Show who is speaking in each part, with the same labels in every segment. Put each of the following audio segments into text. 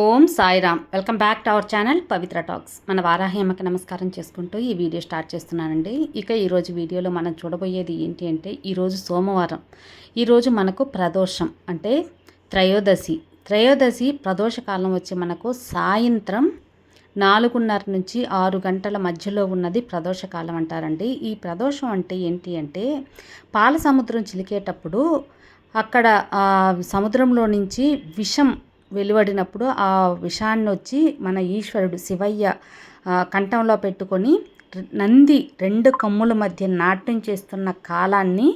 Speaker 1: Om Sairam. Welcome back to our channel Pavitra talks. మన వారాహ్యమ్మకి నమస్కారం చేసుకుంటూ ఈ వీడియో స్టార్ట్ చేస్తున్నానండి. ఇక ఈరోజు వీడియోలో మనం చూడబోయేది ఏంటి అంటే ఈరోజు సోమవారం. ఈరోజు మనకు ప్రదోషం అంటే త్రయోదశి. త్రయోదశి ప్రదోషకాలం వచ్చి మనకు సాయంత్రం నాలుగున్నర నుంచి ఆరు గంటల మధ్యలో ఉన్నది ప్రదోషకాలం అంటారండి. ఈ ప్రదోషం అంటే ఏంటి అంటే పాల సముద్రం చిలికేటప్పుడు అక్కడ సముద్రంలో నుంచి విషం వెలువడినప్పుడు ఆ విషాన్ని వచ్చి మన ఈశ్వరుడు శివయ్య కంఠంలో పెట్టుకొని నంది రెండు కమ్ముల మధ్య నాట్యం చేస్తున్న కాలాన్ని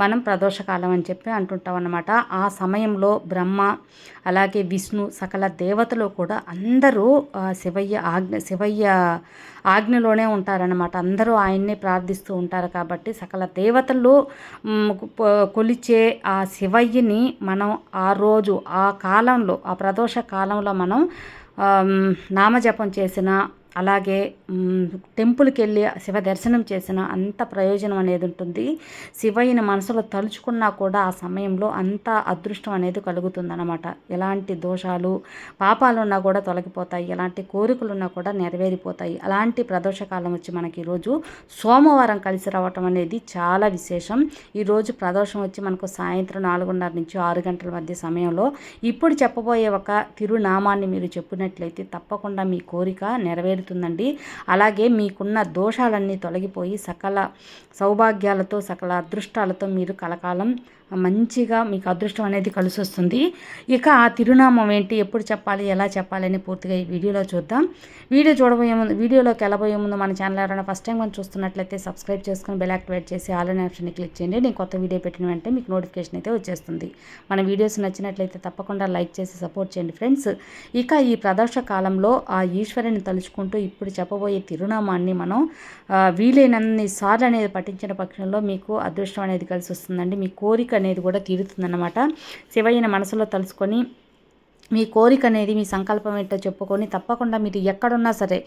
Speaker 1: మనం ప్రదోషకాలం అని చెప్పి అంటుంటాం అన్నమాట. ఆ సమయంలో బ్రహ్మ అలాగే విష్ణు సకల దేవతలు కూడా అందరూ శివయ్య ఆజ్ఞ శివయ్య ఆజ్ఞలోనే ఉంటారనమాట అందరూ ఆయన్నే ప్రార్థిస్తూ ఉంటారు కాబట్టి సకల దేవతలు కొలిచే ఆ శివయ్యని మనం ఆ రోజు ఆ కాలంలో ఆ ప్రదోష కాలంలో మనం నామజపం చేసిన అలాగే టెంపుల్కి వెళ్ళి శివ దర్శనం చేసిన అంత ప్రయోజనం అనేది ఉంటుంది. శివయ్యని మనసులో తలుచుకున్నా కూడా ఆ సమయంలో అంత అదృష్టం అనేది కలుగుతుందన్నమాట. ఎలాంటి దోషాలు పాపాలున్నా కూడా తొలగిపోతాయి. ఎలాంటి కోరికలు ఉన్నా కూడా నెరవేరిపోతాయి. అలాంటి ప్రదోషకాలం వచ్చి మనకి ఈరోజు సోమవారం కలిసి రావటం అనేది చాలా విశేషం. ఈరోజు ప్రదోషం వచ్చి మనకు సాయంత్రం నాలుగున్నర నుంచి ఆరు గంటల మధ్య సమయంలో ఇప్పుడు చెప్పబోయే ఒక తిరునామాన్ని మీరు చెప్పినట్లయితే తప్పకుండా మీ కోరిక నెరవేరు పెడుతుందండి. అలాగే మీకున్న దోషాలన్నీ తొలగిపోయి సకల సౌభాగ్యాలతో సకల అదృష్టాలతో మీరు కలకాలం మంచిగా మీకు అదృష్టం అనేది కలిసి వస్తుంది ఇక ఆ తిరునామం ఏంటి ఎప్పుడు చెప్పాలి ఎలా చెప్పాలి అని పూర్తిగా ఈ వీడియోలో చూద్దాం. వీడియో చూడబోయే ముందు వీడియోలోకి వెళ్ళబోయే ముందు మన ఛానల్ ఎవరైనా ఫస్ట్ టైం మనం చూస్తున్నట్లయితే సబ్స్క్రైబ్ చేసుకుని బెల్ యాక్టివేట్ చేసి ఆల్ అనే ఆప్షన్ని క్లిక్ చేయండి. నేను కొత్త వీడియో పెట్టిన వెంటనే మీకు నోటిఫికేషన్ అయితే వచ్చేస్తుంది. మన వీడియోస్ నచ్చినట్లయితే తప్పకుండా లైక్ చేసి సపోర్ట్ చేయండి ఫ్రెండ్స్ ఇక ఈ ప్రదర్శ కాలంలో ఆ ఈశ్వరుని తలుచుకుంటూ ఇప్పుడు చెప్పబోయే తిరునామాన్ని మనం వీలైనన్ని సార్లు అనేది పఠించిన పక్షంలో మీకు అదృష్టం అనేది కలిసి వస్తుందండి. మీ కోరిక అనేది కూడా తీరుతుందన్నమాట. శివయ్యని మనసులో తలుసుకొని మీ కోరిక అనేది మీ సంకల్పం ఏంటో చెప్పుకొని తప్పకుండా మీరు ఎక్కడున్నా సరే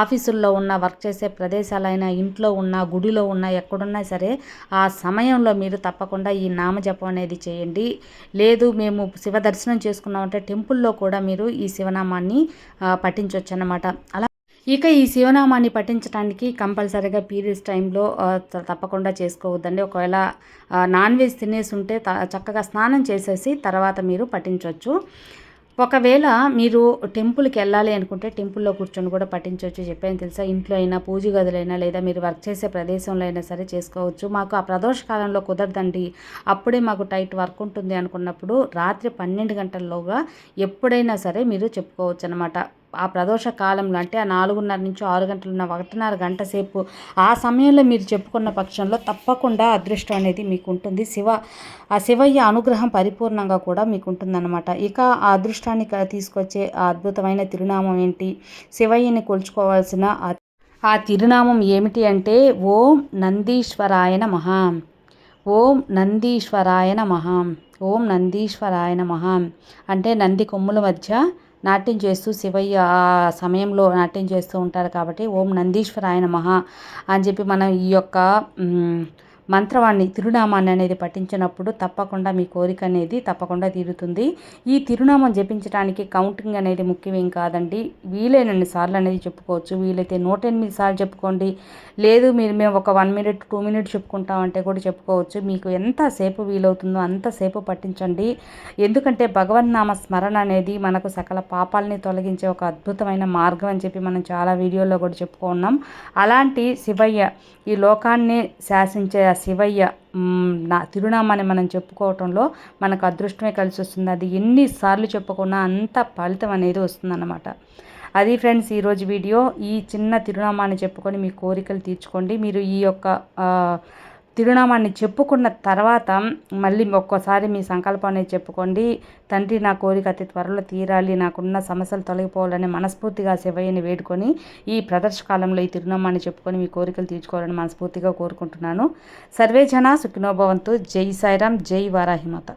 Speaker 1: ఆఫీసుల్లో ఉన్న వర్క్ చేసే ప్రదేశాలైనా ఇంట్లో ఉన్న గుడిలో ఉన్న ఎక్కడున్నా సరే ఆ సమయంలో మీరు తప్పకుండా ఈ నామజపం అనేది చేయండి. లేదు మేము శివ దర్శనం చేసుకున్నామంటే టెంపుల్లో కూడా మీరు ఈ శివనామాన్ని పఠించవచ్చు అన్నమాట అలా ఇక ఈ శివనామాన్ని పఠించడానికి కంపల్సరీగా పీరియడ్స్ టైంలో తప్పకుండా చేసుకోవద్దండి. ఒకవేళ నాన్ వెజ్ తినేసి ఉంటే చక్కగా స్నానం చేసేసి తర్వాత మీరు పఠించవచ్చు ఒకవేళ మీరు టెంపుల్కి వెళ్ళాలి అనుకుంటే టెంపుల్లో కూర్చొని కూడా పఠించవచ్చు చెప్పాను తెలుసా ఇంట్లో అయినా పూజ గదులైనా లేదా మీరు వర్క్ చేసే ప్రదేశంలో అయినా సరే చేసుకోవచ్చు. మాకు ఆ ప్రదోష కాలంలో కుదరదండి. అప్పుడే మాకు టైట్ వర్క్ ఉంటుంది అనుకున్నప్పుడు రాత్రి పన్నెండు గంటల్లోగా ఎప్పుడైనా సరే మీరు చెప్పుకోవచ్చు అనమాట ఆ ప్రదోష కాలంలో అంటే ఆ నాలుగున్నర నుంచి ఆరు గంటలున్న ఒకటిన్నర గంట సేపు ఆ సమయంలో మీరు చెప్పుకున్న పక్షంలో తప్పకుండా అదృష్టం అనేది మీకు ఉంటుంది శివ ఆ శివయ్య అనుగ్రహం పరిపూర్ణంగా కూడా మీకు ఉంటుందన్నమాట ఇక ఆ అదృష్టాన్ని తీసుకొచ్చే ఆ అద్భుతమైన తిరునామం ఏంటి? శివయ్యని కొలుచుకోవాల్సిన ఆ తిరునామం ఏమిటి అంటే ఓం నందీశ్వరాయన మహా ఓం నందీశ్వరాయన మహా ఓం నందీశ్వరాయన మహా అంటే నంది కొమ్ముల మధ్య నాట్యం చేస్తూ శివయ్య ఆ సమయంలో నాట్యం చేస్తూ ఉంటారు కాబట్టి ఓం నందీశ్వరాయన మహా అని చెప్పి మనం ఈ యొక్క మంత్రవాణ్ణి తిరునామాన్ని అనేది పఠించినప్పుడు తప్పకుండా మీ కోరిక అనేది తప్పకుండా తీరుతుంది. ఈ తిరునామం జపించడానికి కౌంటింగ్ అనేది ముఖ్యమేం కాదండి. వీలైనన్ని సార్లు అనేది చెప్పుకోవచ్చు. వీలైతే నూట ఎనిమిది సార్లు చెప్పుకోండి. లేదు మీరు మేము ఒక వన్ మినిట్ టూ మినిట్ చెప్పుకుంటామంటే కూడా చెప్పుకోవచ్చు. మీకు ఎంతసేపు వీలవుతుందో అంతసేపు పట్టించండి ఎందుకంటే భగవన్నామ స్మరణ అనేది మనకు సకల పాపాలని తొలగించే ఒక అద్భుతమైన మార్గం అని చెప్పి మనం చాలా వీడియోల్లో కూడా చెప్పుకున్నాం. అలాంటి శివయ్య ఈ లోకాన్ని శాసించే శివయ్య నా తిరునామాని మనం చెప్పుకోవటంలో మనకు అదృష్టమే కలిసి వస్తుంది అది ఎన్నిసార్లు చెప్పుకున్నా అంత ఫలితం అనేది వస్తుందన్నమాట. అది ఫ్రెండ్స్ ఈరోజు వీడియో. ఈ చిన్న తిరునామాని చెప్పుకొని మీ కోరికలు తీర్చుకోండి. మీరు ఈ యొక్క తిరునామాన్ని చెప్పుకున్న తర్వాత మళ్ళీ ఒక్కోసారి మీ సంకల్పాన్ని చెప్పుకోండి. తండ్రి నా కోరిక అతి త్వరలో తీరాలి. నాకున్న సమస్యలు తొలగిపోవాలని మనస్ఫూర్తిగా శివయ్యని వేడుకొని ఈ ప్రదర్శకాలంలో ఈ తిరునామాన్ని చెప్పుకొని మీ కోరికలు తీర్చుకోవాలని మనస్ఫూర్తిగా కోరుకుంటున్నాను. సర్వే జన సుఖినోభవంతు జై సాయిరామ్. జై వారాహిమాత.